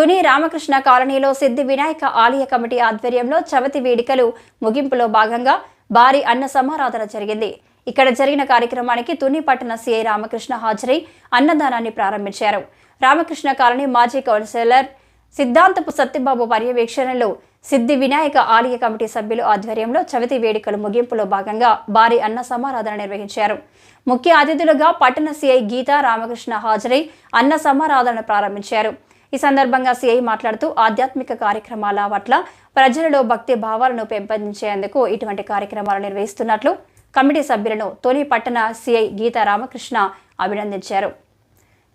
తుని రామకృష్ణ కాలనీలో సిద్ధి వినాయక ఆలయ కమిటీ ఆధ్వర్యంలో చవతి వేడుకలు ముగింపులో భాగంగా భారీ అన్న సమారాధన జరిగింది. ఇక్కడ జరిగిన కార్యక్రమానికి తుని పట్టణ సిఐ రామకృష్ణ హాజరై అన్నదానాన్ని ప్రారంభించారు. రామకృష్ణ కాలనీ మాజీ కౌన్సిలర్ సిద్ధాంతపు సత్యబాబు పర్యవేక్షణలో సిద్ధి వినాయక ఆలయ కమిటీ సభ్యులు ఆధ్వర్యంలో చవితి వేడుకలు ముగింపులో భాగంగా భారీ అన్న సమారాధన నిర్వహించారు. ముఖ్య అతిథులుగా పట్టణ సిఐ గీతా రామకృష్ణ హాజరై అన్న సమారాధన ప్రారంభించారు. ఈ సందర్భంగా సిఐ మాట్లాడుతూ ఆధ్యాత్మిక కార్యక్రమాల పట్ల ప్రజలలో భక్తి భావాలను పెంపొందించేందుకు ఇటువంటి కార్యక్రమాలు నిర్వహిస్తున్నట్లు కమిటీ సభ్యులను తొలి పట్టణ సిఐ గీతా రామకృష్ణ అభినందించారు.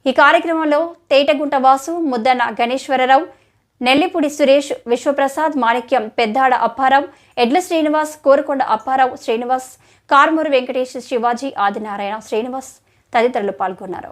ఈ కార్యక్రమంలో తేటగుంట వాసు ముద్దన గణేశ్వరరావు నెల్లిపూడి సురేష్ విశ్వప్రసాద్ మాణిక్యం పెద్దాడ అప్పారావు ఎడ్ల శ్రీనివాస్ కోరుకొండ అప్పారావు శ్రీనివాస్ కార్మూరు వెంకటేష్ శివాజీ ఆదినారాయణ శ్రీనివాస్ తదితరులు పాల్గొన్నారు.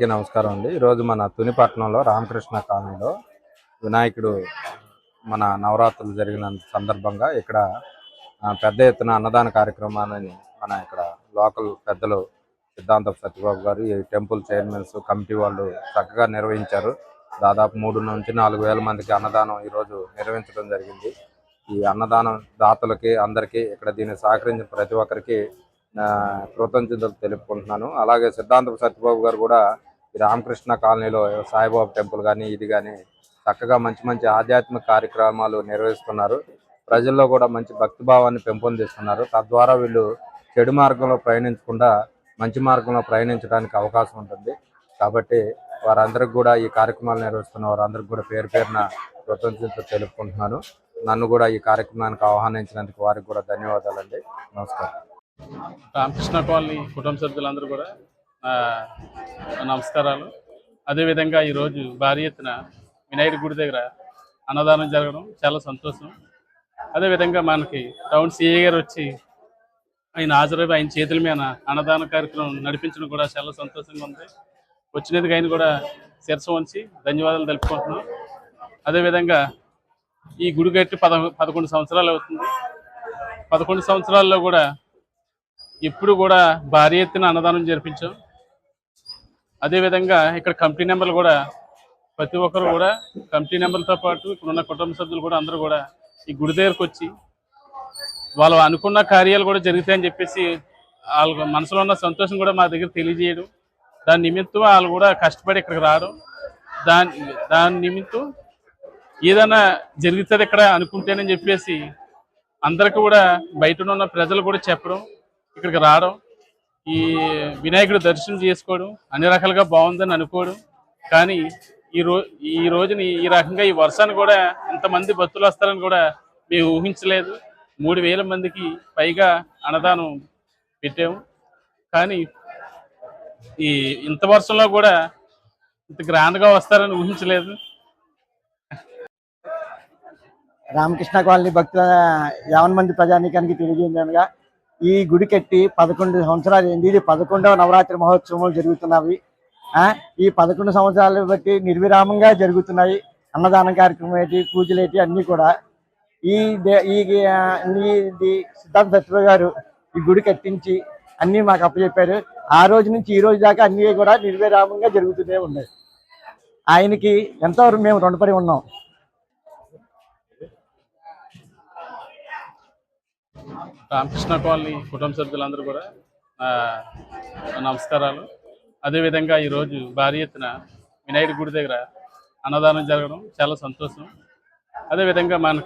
అందరికీ నమస్కారం అండి. ఈరోజు మన తునిపట్నంలో రామకృష్ణ కాలనీలో వినాయకుడు మన నవరాత్రులు జరిగిన సందర్భంగా ఇక్కడ పెద్ద ఎత్తున అన్నదాన కార్యక్రమాన్ని మన ఇక్కడ లోకల్ పెద్దలు సిద్ధాంత సత్యబాబు గారు ఈ టెంపుల్ చైర్మన్స్ కమిటీ వాళ్ళు చక్కగా నిర్వహించారు. దాదాపు మూడు నుంచి నాలుగు వేల మందికి అన్నదానం ఈరోజు నిర్వహించడం జరిగింది. ఈ అన్నదానం దాతలకి అందరికీ ఇక్కడ దీన్ని సహకరించిన ప్రతి ఒక్కరికి కృతజ్ఞతలు తెలుపుకుంటున్నాను. అలాగే సిద్ధాంత సత్యబాబు గారు కూడా రామకృష్ణ కాలనీలో సాయిబాబా టెంపుల్ కానీ ఇది కానీ చక్కగా మంచి మంచి ఆధ్యాత్మిక కార్యక్రమాలు నిర్వహిస్తున్నారు. ప్రజల్లో కూడా మంచి భక్తి భావాన్ని పెంపొందిస్తున్నారు. తద్వారా వీళ్ళు చెడు మార్గంలో ప్రయాణించకుండా మంచి మార్గంలో ప్రయాణించడానికి అవకాశం ఉంటుంది. కాబట్టి వారందరికి కూడా ఈ కార్యక్రమాలు నిర్వహిస్తున్న వారందరికి కూడా పేరు పేరున కృతజ్ఞతలు తెలుపుకుంటున్నాను. నన్ను కూడా ఈ కార్యక్రమానికి ఆహ్వానించినందుకు వారికి కూడా ధన్యవాదాలండి. నమస్కారం. రామకృష్ణ కాలనీ కుటుంబ సభ్యులందరూ కూడా నమస్కారాలు. అదేవిధంగా ఈరోజు భారీ ఎత్తున వినాయకుడి గుడి దగ్గర అన్నదానం జరగడం చాలా సంతోషం. అదేవిధంగా మనకి టౌన్ సిఏ గారు వచ్చి ఆయన హాజరై ఆయన చేతుల మీద అన్నదాన కార్యక్రమం నడిపించడం కూడా చాలా సంతోషంగా ఉంది. వచ్చినందుకు ఆయన కూడా శిరస వంచి ధన్యవాదాలు తెలుపుకుంటున్నాం. అదేవిధంగా ఈ గుడి కట్టి పద పదకొండు సంవత్సరాలు అవుతుంది. పదకొండు సంవత్సరాల్లో కూడా ఎప్పుడు కూడా భారీ ఎత్తున అన్నదానం జరిపించాం. అదేవిధంగా ఇక్కడ కమిటీ నెంబర్లు కూడా ప్రతి ఒక్కరు కూడా కమిటీ నెంబర్లతో పాటు ఇక్కడ ఉన్న కుటుంబ సభ్యులు కూడా అందరూ కూడా ఈ గుడి దగ్గరకు వచ్చి వాళ్ళు అనుకున్న కార్యాలు కూడా జరుగుతాయని చెప్పేసి వాళ్ళ మనసులో ఉన్న సంతోషం కూడా మా దగ్గర తెలియజేయడం. దాని నిమిత్తం వాళ్ళు కూడా కష్టపడి ఇక్కడికి రావడం. దాని దాని నిమిత్తం ఏదైనా జరుగుతుంది ఇక్కడ అనుకుంటేనని చెప్పేసి అందరికి కూడా బయట ఉన్న ప్రజలు కూడా చెప్పడం ఇక్కడికి రావడం. ఈ వినాయకుడు దర్శనం చేసుకోవడం అన్ని రకాలుగా బాగుందని అనుకోవడం. కానీ ఈ రో ఈ రోజుని ఈ రకంగా ఈ వర్షాన్ని కూడా ఇంతమంది భక్తులు వస్తారని కూడా మేము ఊహించలేదు. మూడు వేల మందికి పైగా అన్నదానం పెట్టాము. కానీ ఈ ఇంత వర్షంలో కూడా ఇంత గ్రాండ్గా వస్తారని ఊహించలేదు. రామకృష్ణ కాలనీ భక్తుల యావన్ మంది ప్రజానీకానికి తెలియజేయగా ఈ గుడి కట్టి పదకొండు సంవత్సరాలు అయింది. ఇది పదకొండవ నవరాత్రి మహోత్సవం జరుగుతున్నవి. ఆ ఈ పదకొండు సంవత్సరాలు బట్టి నిర్విరామంగా జరుగుతున్నాయి. అన్నదాన కార్యక్రమం ఏంటి పూజలు ఏంటి అన్ని కూడా. ఈ దే- ఈ సిద్ధార్థ సత్యబాబు గారు ఈ గుడి కట్టించి అన్ని మాకు అప్పచెప్పారు. ఆ రోజు నుంచి ఈ రోజు దాకా అన్ని కూడా నిర్విరామంగా జరుగుతూనే ఉన్నాయి. ఆయనకి ఎంతో మేము రుణపడి ఉన్నాం? రామకృష్ణ కాలనీ కుటుంబ సభ్యులందరూ కూడా ఆ, నమస్కారాలు. అదేవిధంగా ఈరోజు భారీ ఎత్తున వినాయకుడి గుడి దగ్గర అన్నదానం జరగడం చాలా సంతోషం. అదేవిధంగా మన